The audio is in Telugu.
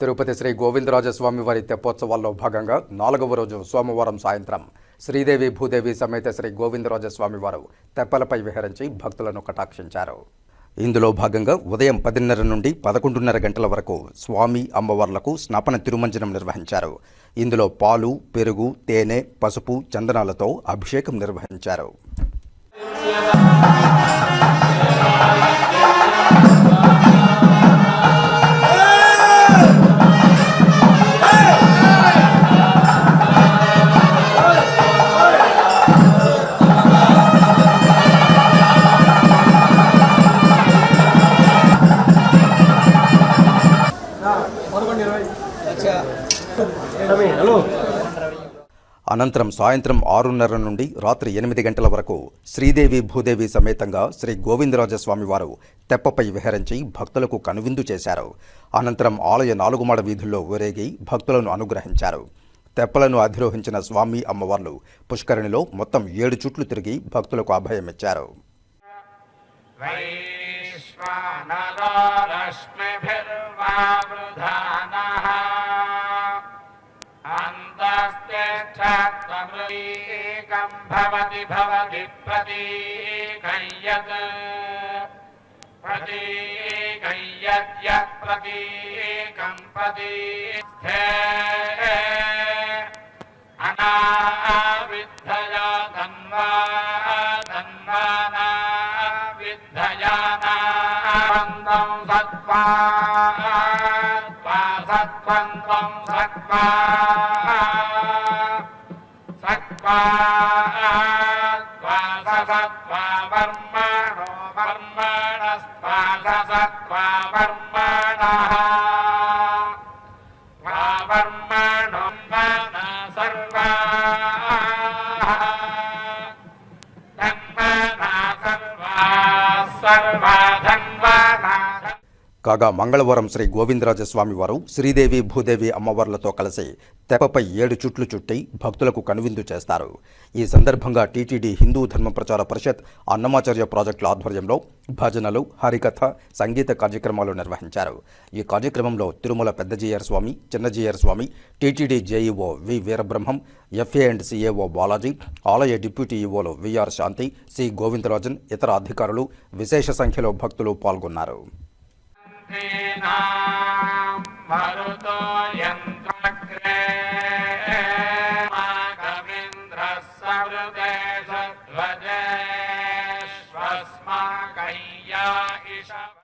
తిరుపతి శ్రీ గోవిందరాజస్వామి వారి తెప్పోత్సవాల్లో భాగంగా నాలుగవ రోజు సోమవారం సాయంత్రం శ్రీదేవి భూదేవి సమేత శ్రీ గోవిందరాజస్వామి వారు తెప్పలపై విహరించి భక్తులను కటాక్షించారు. ఇందులో భాగంగా ఉదయం పదిన్నర నుండి పదకొండున్నర గంటల వరకు స్వామి అమ్మవార్లకు స్నాపన తిరుమంజనం నిర్వహించారు. ఇందులో పాలు పెరుగు తేనె పసుపు చందనాలతో అభిషేకం నిర్వహించారు. అనంతరం సాయంత్రం ఆరున్నర నుండి రాత్రి ఎనిమిది గంటల వరకు శ్రీదేవి భూదేవి సమేతంగా శ్రీ గోవిందరాజస్వామి వారు తెప్పపై విహరించి భక్తులకు కనువిందు చేశారు. అనంతరం ఆలయ నాలుగుమాడ వీధుల్లో ఊరేగి భక్తులను అనుగ్రహించారు. తెప్పలను అధిరోహించిన స్వామి అమ్మవార్లు పుష్కరిణిలో మొత్తం ఏడు చుట్లు తిరిగి భక్తులకు అభయమిచ్చారు. वैश्वानरश्मिभिर्वावृधानः अन्तस्तिष्ठत्वमृतीकम् भवति भवति प्रतीकं यत् प्रतीकं यद्यत् प्रतीकं प्रतीस्थे अनाविद्धया तन्वा तन्वानाविद्धयानान्दं Sattva sắc văn tâm sắc ba sắc ba và sa sắc và văn ma đồ văn ma đa và sa sắc và văn ma đa và văn ma đồ ma đa sắc ba sarva కాగా మంగళవారం శ్రీ గోవిందరాజస్వామి వారు శ్రీదేవి భూదేవి అమ్మవార్లతో కలిసి తెప్పపై ఏడు చుట్లు చుట్టి భక్తులకు కనువిందు చేస్తారు. ఈ సందర్భంగా టీటీడీ హిందూ ధర్మ ప్రచార పరిషత్ అన్నమాచార్య ప్రాజెక్టుల ఆధ్వర్యంలో భజనలు హరికథ సంగీత కార్యక్రమాలు నిర్వహించారు. ఈ కార్యక్రమంలో Tirumala Pedda Jeeyar Swami Chinna Jeeyar Swami TTD JEO V Veerabrahmam FA and CAO Balaji ఆలయ డిప్యూటీ ఈఓలు విఆర్ శాంతి సి గోవిందరాజన్ ఇతర అధికారులు విశేష సంఖ్యలో భక్తులు పాల్గొన్నారు. मरुतो मरुतो यन्त्रग्रे माघविन्द्रः सवृदे सध्वजेष्वस्माकय्या इष